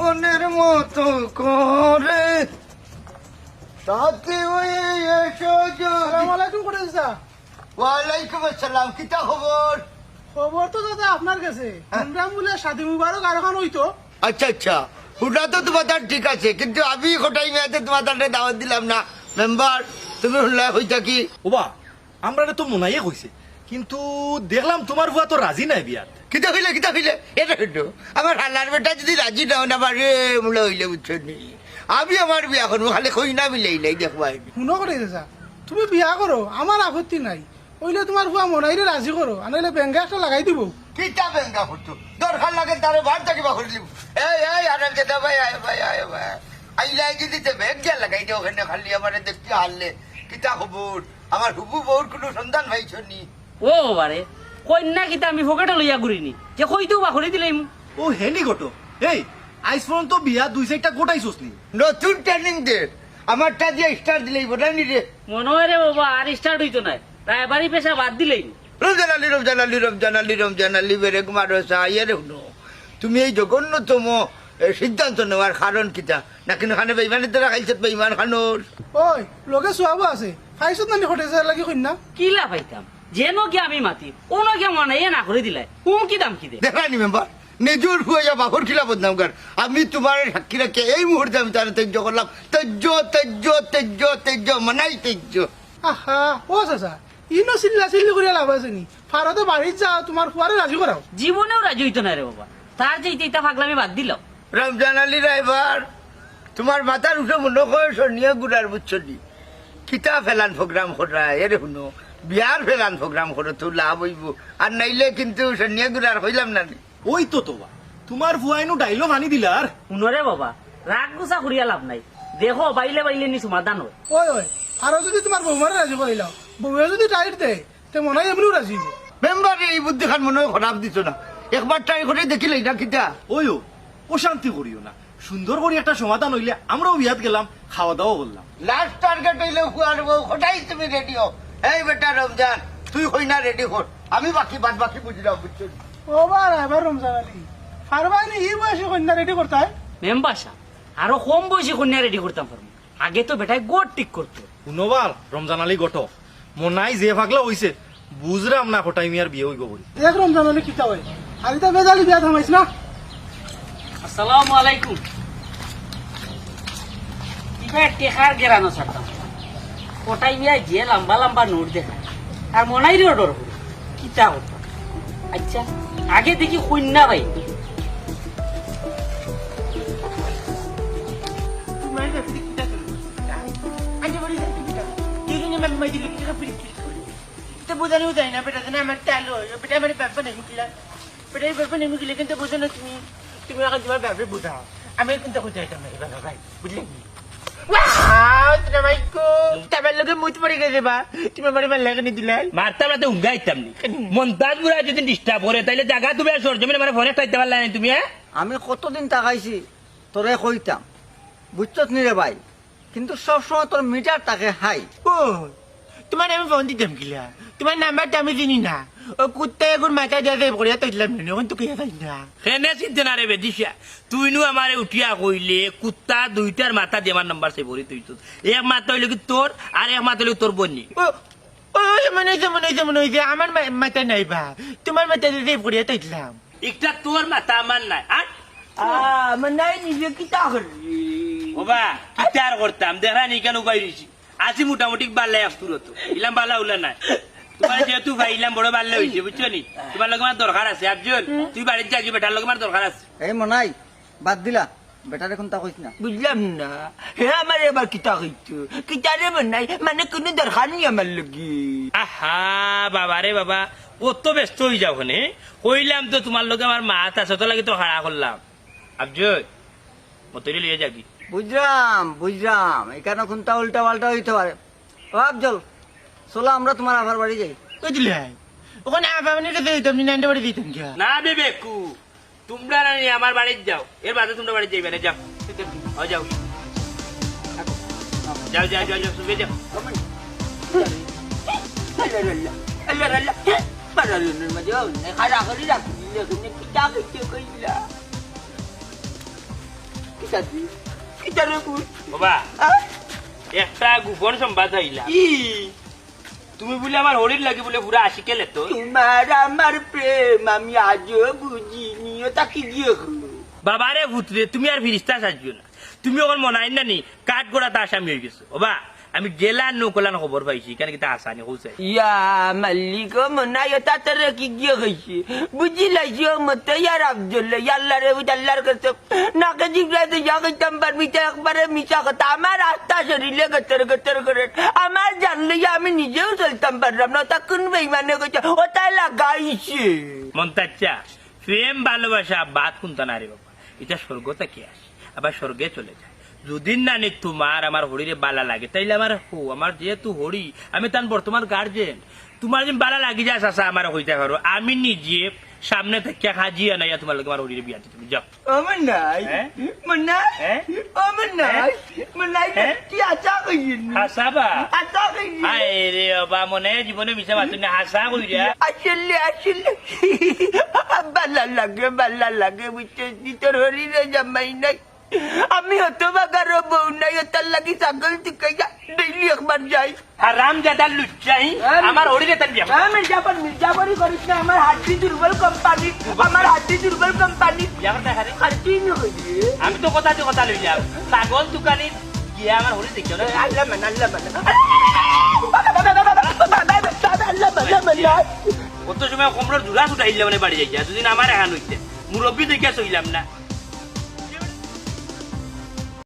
মনের মতো করে। তাকে ওই এসো আলাইকুম করে ওয়ালাইকুম আসসালাম কিতা খবর? খবর তো দাদা আপনার কাছে। প্রোগ্রাম বলে শাদি মুবারক আর এখন হইতো। আচ্ছা আচ্ছা। ওটা তো তোমার তার ঠিক আছে কিন্তু আমি কোটাই মেয়াতে তোমার তার দাওয়াত দিলাম না। মেম্বার তুমি হইতা কি? ওবা আমরা তো মনাইয়ে কইছে। কিন্তু দেখলাম তোমার বুয়া তো রাজি নাই বিয়াত। কিতা হইলে কিতা হইলে এটা হইতো আমার হাল্লার বেটা যদি রাজি নাও না পারে মূলে হইলে বুঝছ নি আমি আমার বিয়া করব খালি কই না মিলেই নাই দেখবাই শুনো করে দিছা তুমি বিয়া করো আমার আপত্তি নাই। ওইলে তোমার ফুয়া মনাইরে রাজি করো আনাইলে বেঙ্গা একটা লাগাই দিব। কিতা বেঙ্গা করতো? দরকার লাগে তারে বার থাকিবা দিব। এই এই আরাম যেতে ভাই আয় ভাই আয় ভাই। আইলাই যদি তে ব্যাগ গিয়া লাগাই দিও ওখানে খালি আমার দেখতে হারলে। কিতা খবর? আমার হুবু বউর কোনো সন্ধান পাইছ নি ও বাবারে কন্যা কিতা আমি ফকেটে লইয়া ঘুরিনি। যে কইতেও বাখরি দিলাম ও হেনি গটো এই আইস পর্যন্ত বিয়া দুই সাইডটা গোটাইছস নি। নতুন ট্রেনিং দে আমারটা দিয়ে স্টার দিলেই বোঝানি রে মনে হয় রে বাবা আর স্টার্ট হইতো না তাই বাড়ি পেশা বাদ দিলেই রমজান আলী রমজান আলী রমজান আলী রমজান আলী বেরে কুমার ইয়ে শুনো। তুমি এই জঘন্যতম সিদ্ধান্ত নেওয়ার কারণ কিতা। না কিন্তু খানে বেইমানের দ্বারা খাইছে বেইমান খানোর ওই লোকে চুয়াবো আছে। ফাইছত নানি ঘটে যার লাগি কন্যা। কিলা পাইতাম যেন আমি মাতি অন্য গিয়ে মনে না করে দিলাই হুম কি দাম কি দে? দেখানি মেম্বার নিজুর হুয়া বাপর খিলা বদনাম কর আমি তোমার সাক্ষী রাখে এই মুহূর্তে আমি তার তেজ্য করলাম তেজ্য তেজ্য তেজ্য তেজ্য মানাই তেজ্য। আহা ও চাচা ইনো চিল্লা চিল্লি করে লাভ আছে নি? ফারতে বাড়িত যা তোমার ফুয়ারে রাজি করাও জীবনেও রাজি হইতো না রে বাবা। তার যে ইতা ফাগলামি বাদ দিল। রমজান আলী রাইবার তোমার মাথার উঠে মনে করে সনিয়া গুড়ার বুঝছনি কিতা ফেলান প্রোগ্রাম করা এর শুনো। বিয়ার ফেলান প্রোগ্রাম করো তো লাভ হইব। আর নাইলে কিন্তু সনিয়া গুড়ার হইলাম না ওই তো তোবা তোমার বুয়াইনু ডাইলো ভানি দিলার। শুনরে বাবা রাগ গুছা করিয়া লাভ নাই। দেখো বাইলে বাইলে নি সমাধান হয়। ওই ওই আরও যদি তোমার বৌমারে রাজি করিলাও বউয়ে যদি টাইট দেয় তে মনে হয় এমনিও রাজি মেম্বার এই বুদ্ধি খান মনে হয় খারাপ দিছ না। একবার ট্রাই করে দেখিলাই না কিতা? ওইও অশান্তি করিও না। সুন্দর করে একটা সমাধান হইলে আমরাও বিয়াত গেলাম খাওয়া দাওয়া বললাম লাস্ট টার্গেট হইলে হুয়ার বউ ওটাই তুমি রেডি হও। এই বেটা রমজান তুই হই না রেডি কর আমি বাকি বাদ বাকি বুঝলাম বুঝছ? ও বা এবার রমজান আলী। ফারবাই নি এই বয়সে কন্যা রেডি করতে হয় মেম্বার সাহেব আরও কম বয়সী কন্যা রেডি করতাম পারব আগে তো বেটায় গোট ঠিক করতো। শুনবাল রমজান আলী গট। মনাই যে ভাগলা হইছে বুঝরাম না কোটাই মিয়ার বিয়ে হইব বলি দেখ রমজান আলী কিতা হয়। আর এটা বেজালি বিয়া থামাইছ না? আসসালামু আলাইকুম। এবার টেকার গেরানো ছাড়তাম কোটাই মিয়া যে লম্বা লম্বা নোট দেখায় আর মনাইরও ডর করে কিতা হতো? আচ্ছা আগে দেখি কন্যা ভাই। বোঝানো যায় না, বেটা আমার টালো বেটা আমার ব্যাপার নেই বেটা এই ব্যাপার নেই কিন্তু বোঝো না তুমি তুমি তোমার ব্যাপারে বোঝাও। আমি কিন্তু না ভাই, বুঝলে তোমার লোকে মুত পড়ে গেছে বা। তুমি আমার এবার লেগে নি দিলে মারতাম না তো উঙ্গাইতাম নি। মন্তাজ বুড়া যদি ডিস্টার্ব করে তাইলে জায়গা তুমি আর সরজমিনে মানে ফোনে খাইতে পারলা না তুমি হ্যাঁ? আমি কতদিন তাকাইছি তোরে কইতাম। বুঝছত নি রে ভাই? কিন্তু সবসময় তোর মিটার তাকে হাই ও তোমার আমি ফোন দিতাম কিলা? তোমার নাম্বারটা আমি চিনি না। কুত্তা এখন মাথা দিয়ে তৈলাম এখন না সেনে চিন্তা না। রে বেদিসা তুই নু আমারে উঠিয়া কইলে কুত্তা দুইটার মাথা দেমার নাম্বার সে ভরি তুই তো এক মাথা হইলে কি তোর আর এক মাথা হইলে তোর মনে হয়েছে মনে হয়েছে মনে হয়েছে আমার মাথা নাই বা। তোমার মাথা দিয়ে করে তৈলাম একটা তোর মাথা আমার নাই। আর আমার নাই নিজে কি তা করবি বাবা কি আর করতাম দেখা নি কেন উপায় দিছি। আছি মোটামুটি বাল্লা একটুর তো ইলাম বাল্লা উলা নাই। তোমার যেহেতু ভাই ইলাম বড় বাল্লা হয়েছে বুঝছ নি? তোমার লগে আমার দরকার আছে আফজল তুই বাড়িতে যাবি বেটার লগে আমার দরকার আছে। এই মনাই বাদ দিলা। বেটার এখন তা কইস না? বুঝলাম না। হ্যাঁ আমার এবার কিতা হইতো কিতারে নাই মানে কোনো দরকার নেই আমার লগি। আহা বাবা রে বাবা কত ব্যস্ত হয়ে যাও ওখানে কইলাম তো তোমার লোকে আমার মাত আছে তো লাগে তো হারা করলাম। আবজয় মতরি লিয়ে যাবি। বুঝলাম বুঝলাম। এখানে কোনটা উল্টা পাল্টা হইতে পারে। ভাব জল চলো আমরা তোমার আভার বাড়ি যাই। বুঝলে ওখানে আবার কাছে দিতাম না নাইনটা বাড়ি দিতাম কি? না বেবেকু তোমরা না আমার বাড়িতে যাও। এর বাদে তোমরা বাড়িতে যাইবে না যাও। ও যাও। যাও যাও যাও যাও শুবে যাও। আল্লাহ আল্লাহ খারা করে রাখি কইলা বাবা একটা গোপন সংবাদ হইলা। তুমি বলে আমার হরির লাগে বলে পুরা কেলে তো। তোমার আমার প্রেম আমি আজও বুঝিনি ওটা কি গিয়ে হলো? বাবারে ভূতরে তুমি আর ফিরিস্তা সাজছো না। তুমি ওখানে মনে হয় না নি কাঠ গোড়া তা আসামি হয়ে গেছো। বাবা আমি গেলান নকলান খবর পাইছি কেন কি তা আসানি হচ্ছে ইয়া মাল্লিক মনা তারে কি গিয়ে গেছে? বুঝি লাইছি ও মতো ইয়ার আব্দুল্লাহ ইয়াল্লা রে আল্লাহর কাছে। নাকে গইতাম পারবি তো একবারে মিশা কথা। আমার আস্থা শরীরে গতর গতর করে আমার জানলে আমি নিজেও চলতাম পারলাম না তা কোন বেইমানে কইছে ওটাই লাগাইছে। মন্তাচ্চা প্রেম ভালোবাসা বাদ কুন্তা না রে বাবা এটা স্বর্গ থেকে আসে আবার স্বর্গে চলে যায়। যদি না নি তোমার আমার হরিরে বালা লাগে। তাইলে আমার হো আমার যেহেতু হরি আমি তার বর্তমান গার্জেন তোমার যদি বালা লাগি যায় চাষা আমার হইতে পারো। আমি নিজে সামনে থেকে হাজিয়া নাই তোমার লোক আমার হরিরে বিয়া তুমি যাও। আমার নাই হ্যাঁ? মনাই হ্যাঁ? আমার নাই মনাই হ্যাঁ? কি আশা কইছিস হাসাবা? আশা কইছিস আয় রে বাবা মনে জীবনে মিশা মাতুন হাসা কইরা। আসলে আসলে ভালো লাগে ভালো লাগে বুঝছিস নি তোর হরিরে জামাই নাই। আমি হতো বাগারো বউ নাই তার লাগি ছাগল টিকাইয়া ডেইলি একবার যাই। হারাম জাদা লুচ্চাই আমার হরিরে তার বিয়া হ্যাঁ মির্জাপুর মির্জাপুরি করিস না আমার হাড্ডি দুর্বল কোম্পানি আমার হাড্ডি দুর্বল কোম্পানি আমি তো কথা দিয়ে কথা লই যাও ছাগল দোকানে গিয়ে আমার হরি দেখিও না? আল্লাহ মান আল্লাহ মান। কত সময় কমর জোড়া ছুটাইলে মানে বাড়ি যাইয়া দুদিন আমার এখান হইতে। মুরব্বী দেখিয়া চইলাম না।